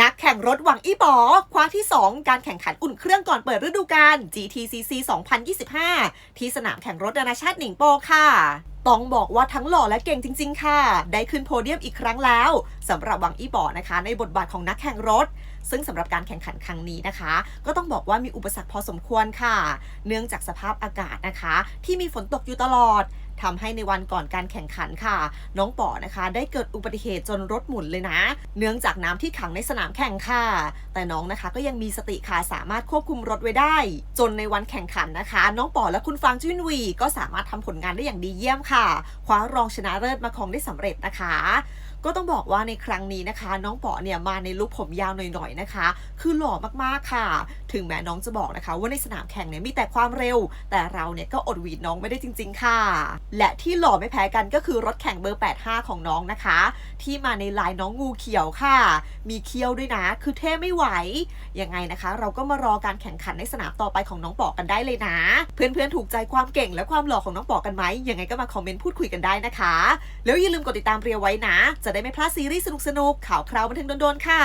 นักแข่งรถหวังอีบอคว้าที่ 2 การแข่งขันอุ่นเครื่องก่อนเปิดฤดูกาล GTCC 2025 ที่สนามแข่งรถนานาชาติหนิงโปค่ะต้องบอกว่าทั้งหล่อและเก่งจริง ๆ ค่ะ ได้ขึ้นโพเดียมอีกครั้งแล้วสำหรับหวังอีบอนะคะ ในบทบาทของนักแข่งรถ ซึ่งสำหรับการแข่งขันครั้งนี้นะคะ ก็ต้องบอกว่ามีอุปสรรคพอสมควรค่ะ เนื่องจากสภาพอากาศนะคะ ที่มีฝนตกอยู่ตลอด ทำให้ในวันก่อนการแข่งขันค่ะ น้องป๋อนะคะ ได้เกิดอุบัติเหตุจนรถหมุนเลยนะ เนื่องจากน้ำที่ขังในสนามแข่งค่ะ แต่น้องนะคะก็ยังมีสติค่ะสามารถควบคุมรถไว้ได้ จนในวันแข่งขันนะคะ น้องป๋อและคุณฟางจุนวี ก็สามารถทำผลงานได้อย่างดีเยี่ยมค่ะคว้ารองชนะเลิศมาครองได้สำเร็จนะคะก็ต้องบอกว่าในครั้งนี้นะคะ น้องป๋อเนี่ยมาในลุคผมยาวหน่อยๆนะคะ คือหล่อมากๆค่ะ ถึงแม้น้องจะบอกนะคะ ว่าในสนามแข่งเนี่ยมีแต่ความเร็ว แต่เราเนี่ยก็อดหวีดน้องไม่ได้จริง ๆ ค่ะ และที่หล่อไม่แพ้กันก็คือรถแข่งเบอร์ 85 ของน้องนะคะ ที่มาในลายน้องงูเขียวค่ะ มีเคี้ยวด้วยนะ คือเท่ไม่ไหว ยังไงนะคะ เราก็มารอการแข่งขันในสนามต่อไปของน้องปอกันได้เลยนะ เพื่อนๆถูกใจความเก่งและความหล่อของน้องปอกันไหมยังไงก็มาคอมเมนต์พูดคุยกันได้นะคะ แล้วอย่าลืมกดติดตามเรียวไว้นะ จะได้ไม่พลาดซีรีส์สนุกๆข่าวคราวบันเทิงโดนๆค่ะ